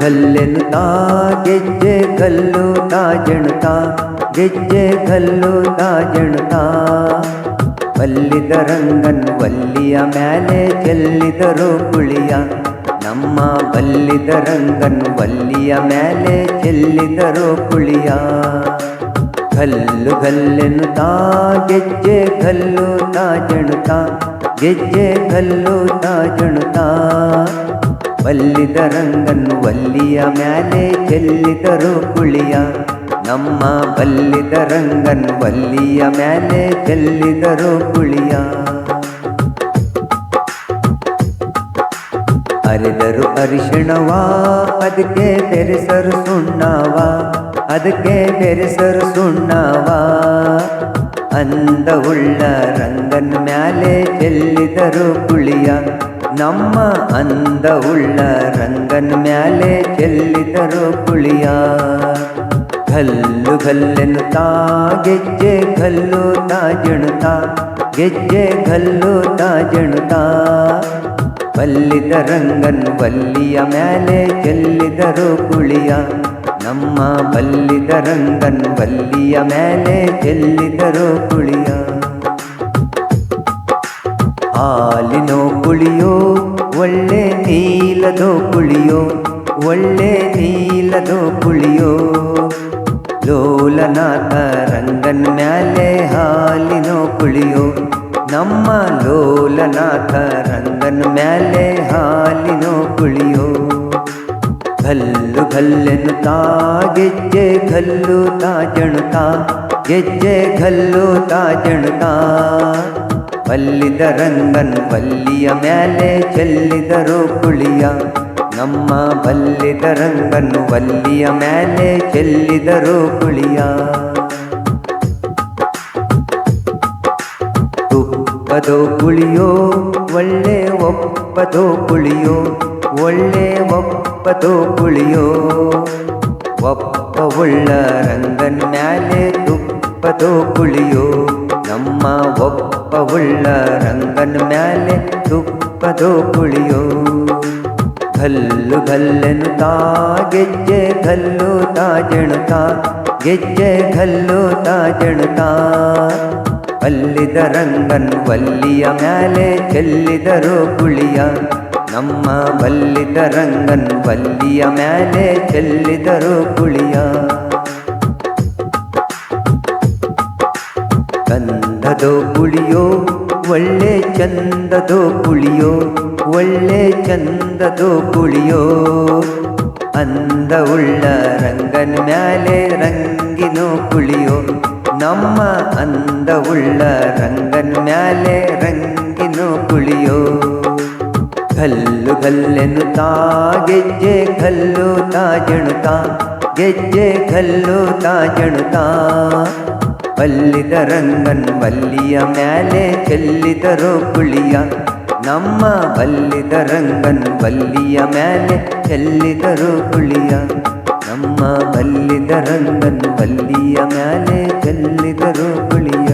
ಗಲ್ಲು ತಾ ಗೆಜ್ಜೆ ಕಲ್ಲು ತಾಜೆಣುತ್ತಾ ಗೆಜ್ಜೆ ಕಲ್ಲು ತಾಜೆಣುತ್ತಾ ಬಲ್ಲಿದ ರಂಗನ್ ಬಲ್ಲಿಯ ಮೇಲೆ ಚೆಲ್ಲಿದರು ಕುಳಿಯ. ನಮ್ಮ ಬಲ್ಲಿದ ರಂಗನ್ ವಲ್ಲಿಯ ಮೇಲೆ ಚೆಲ್ಲಿದರು ಕುಳಿಯ. ಗಲ್ಲು ತಾ, ಗೆಜ್ಜೆ ಗಲ್ಲು ಜಣುತಾ ಗೆಜ್ಜೆ ಗಲ್ಲು ಜಣುತಾ ಬಲ್ಲಿದ ರಂಗನ್ನು ಬಲ್ಲಿಯ ಮ್ಯಾಲೆ ಚೆಲ್ಲಿದರು ಕುಳಿಯ, ನಮ್ಮ ಬಲ್ಲಿದ ರಂಗನ್ ಬಲ್ಲಿಯ ಮ್ಯಾಲೆ ಚೆಲ್ಲಿದರು ಕುಳಿಯ. ಅರಿದರು ಅರಿಶಿಣವಾ, ಅದಕ್ಕೆ ತೆರೆಸರು ಸುಣ್ಣವ. ಅದಕ್ಕೆ ಬೆರೆಸರು ಸುಣ್ಣವ. ಉಳ್ಳ ರಂಗನ್ ಮ್ಯಾಲೆ ಚೆಲ್ಲಿದರು ಕುಳಿಯ. ನಮ್ಮ ಅಂದವುಳ್ಳ ರಂಗನ್ ಮ್ಯಾಲೆ ಚೆಲ್ಲಿದರು ಕುಳಿಯ. ಗಲ್ಲು ತಾ, ಗೆಜ್ಜೆ ಗಲ್ಲು ತಾಜಣುತ್ತಾ ಗೆಜ್ಜೆ ಗಲ್ಲು ತಾಜಣುತ್ತಾ ಬಲ್ಲಿದ ರಂಗನ್ ಬಲ್ಲಿಯ ಮ್ಯಾಲೆ ಚೆಲ್ಲಿದರು ಕುಳಿಯ. ನಮ್ಮ ಬಲ್ಲಿದ ರಂಗನ್ ಬಲ್ಲಿಯ ಮ್ಯಾಲೆ ಚೆಲ್ಲಿದರು ಕುಳಿಯ. ಹಾಲಿನೋ ಕುಳಿಯೋ, ಒಳ್ಳೆ ನೀಲದೋ ಕುಳಿಯೋ, ಒಳ್ಳೆ ನೀಲದೋ ಕುಳಿಯೋ. ಲೋಲನಾಥ ರಂಗನ್ ಮ್ಯಾಲೆ ಹಾಲಿನೋ ಕುಳಿಯೋ, ನಮ್ಮ ಲೋಲನಾಥ ರಂಗನ್ ಮ್ಯಾಲೆ ಕುಳಿಯೋ ಗಲ್ಲು ತಾ, ಗೆಜ್ಜೆ ಗಲ್ಲು ತಾಜಣುತ್ತಾ ಗೆಜ್ಜೆ ತಾ ತಾಜಣುತ್ತಾ ಪಲ್ಲಿದ ರಂಗನ್ ಪಲ್ಲಿಯ ಮೇಲೆ ಚೆಲ್ಲಿದರು ಕುಳಿಯ. ನಮ್ಮ ಬಲ್ಲಿದ ರಂಗನ್ ವಲ್ಲಿಯ ಮೇಲೆ ಚೆಲ್ಲಿದರು ಕುಳಿಯ. ತುಪ್ಪದೋ ಕುಳಿಯೋ, ಒಳ್ಳೆ ಒಪ್ಪದೋ ಕುಳಿಯೋ. ಒಳ್ಳೆ ಒಪ್ಪತು ಪುಳಿಯೋ ಒಪ್ಪ ಉಳ್ಳ ರಂಗನ್ ಮ್ಯಾಲೆ ತುಪ್ಪದು ಪುಳಿಯೋ ನಮ್ಮ ಒಪ್ಪ ಉಳ್ಳ ರಂಗನ್ ಮ್ಯಾಲೆ ತುಪ್ಪದು ಪುಳಿಯೋ ಗಲ್ಲು ತಾ, ಗೆಜ್ಜೆ ಗಲ್ಲು ತಾಜಣುತ್ತಾ ಗೆಜ್ಜೆ ಗಲ್ಲು ತಾಜಣುತ್ತಾ ಅಲ್ಲಿದ ರಂಗನ್ ವಲ್ಲಿಯ ಮ್ಯಾಲೆ ಚೆಲ್ಲಿದರು ಕುಳಿಯ ನಮ್ಮ ಬಲ್ಲಿದ ರಂಗನ್ ಬಲ್ಲಿಯ ಮೇಲೆ ಚೆಲ್ಲಿದರು ಕುಳಿಯ. ಕಂದದೋ ಕುಳಿಯೋ, ಒಳ್ಳೆ ಚಂದದೋ ಕುಳಿಯೋ, ಒಳ್ಳೆ ಚಂದದೋ ಕುಳಿಯೋ. ಅಂದವುಳ್ಳ ರಂಗನ ಮ್ಯಾಲೆ ರಂಗಿನೋ ಕುಳಿಯೋ. ನಮ್ಮ ಅಂದವುಳ್ಳ ರಂಗನ ಮ್ಯಾಲೆ ರಂಗಿನೋ ಕುಳಿಯೋ. ಗಲ್ಲು ತಾ, ಗೆಜ್ಜೆ ಗಲ್ಲು ತಾಜಣುತ್ತಾ ಗೆಜ್ಜೆ ಗಲ್ಲು ತಾಜಣುತ್ತಾ ಬಲ್ಲಿದ ರಂಗನ್ ಬಲ್ಲಿಯ ಮ್ಯಾಲೆ ಚೆಲ್ಲಿದರು ಕುಳಿಯ, ನಮ್ಮ ಬಲ್ಲಿದ ರಂಗನ್ ಬಲ್ಲಿಯ ಮ್ಯಾಲೆ ಚೆಲ್ಲಿದರು ಕುಳಿಯ, ನಮ್ಮ ಬಲ್ಲಿದ ರಂಗನ್ ಬಲ್ಲಿಯ ಮ್ಯಾಲೆ ಚೆಲ್ಲಿದರು ಕುಳಿಯ.